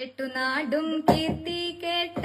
എട്ടുനാടും കീർത്തി കേട്ട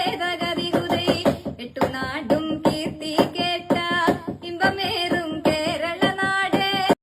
ഭേദഗതി കുതൈ എട്ടുനാടും കീർത്തി